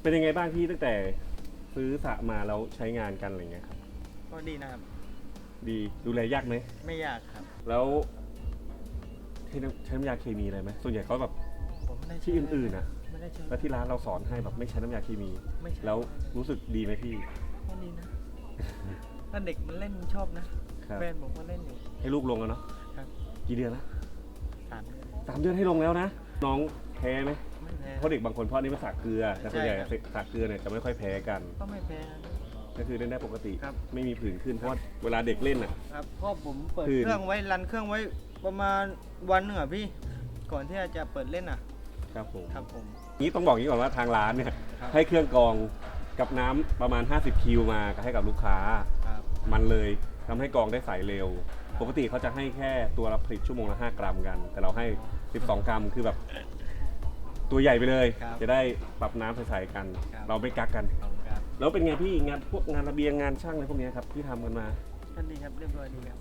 เป็นยังไงบ้างพี่ตั้งแต่ซื้อสระมาแล้วใช้งานกันอะไรเงี้ยครับ ก็ดีนะครับ ดีดูแลยากไหมไม่ยากครับ แล้วใช้น้ำใช้น้ำยาเคมีอะไรไหมส่วนใหญ่เขาแบบผมไม่ได้ที่อื่นๆนะไม่ได้ใช้แล้วที่ร้านเราสอนให้แบบไม่ใช้น้ำยาเคมี ไม่ใช่แล้วรู้สึกดีไหมพี่ก็ดีนะถ้าเด็กมันเล่นชอบนะครับแฟนผมก็เล่นอยู่ให้ลูกลงแล้วเนาะครับกี่เดือนละสามเดือน สามเดือนให้ลงแล้วนะ น้องแพ้ไหมไม่แพ้ เพราะเด็กบางคนเพราะนี่มันสากเกลือแต่ส่วนใหญ่ใช่ครับ สากเกลือเนี่ยจะไม่ค่อยแพ้กัน ก็ไม่แพ้นะก็คือเล่นได้ปกติ ครับ ไม่มีผื่นขึ้นเพราะว่าเวลาเด็กเล่นอะ ครับเพราะผมเปิดคืน เครื่องไว้รันเครื่องไว้ประมาณวันหนึ่งอะพี่ ก่อนที่จะเปิดเล่นอะ ครับผมครับผม นี้ต้องบอกอย่างนี้ก่อนว่าทางร้านเนี่ยครับ ให้เครื่องกรองกับน้ำประมาณ 50 คิวมาให้กับลูกค้า ครับ มันเลยทำให้กรองได้ใสเร็ว ปกติเขาจะให้แค่ตัวละผลิตชั่วโมงละ 5 กรัมกัน แต่เราให้ 12 กรัมคือแบบ ตัวใหญ่ไปเลย ครับจะได้ปรับน้ำใสๆกัน ครับ เราไม่กักกัน ขอบคุณครับแล้วเป็นไงพี่งานพวกงานระเบียงงานช่างอะไรพวกเนี้ยครับที่ทำกันมาก็ดีครับเรียบร้อยดีครับ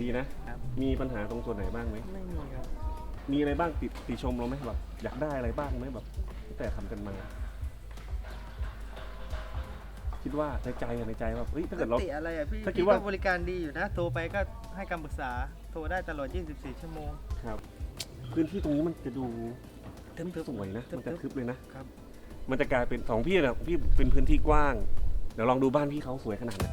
ดีนะ ครับ มีปัญหาตรงส่วนไหนบ้างไหมไม่มีครับ มีอะไรบ้างติติชมเราไหมแบบอยากได้อะไรบ้างไหมแบบตั้งแต่ทำกันมา คิดว่าในใจอะในใจว่าเฮ้ยถ้าเกิดเรา ติอะไรอะพี่ถ้าคิดพี่ว่า ก็บริการดีอยู่นะ โทรไปก็ให้คำปรึกษา โทรได้ตลอด 24 ชั่วโมง ครับ พื้นที่ตรงนี้มันจะดู ทึบๆ สวยนะทึบๆมันจะทึบเลยนะ ครับ มันจะกลายเป็นสองพี่นะพี่เป็นพื้นที่กว้าง เดี๋ยวลองดูบ้านพี่เขาสวยขนาดไหน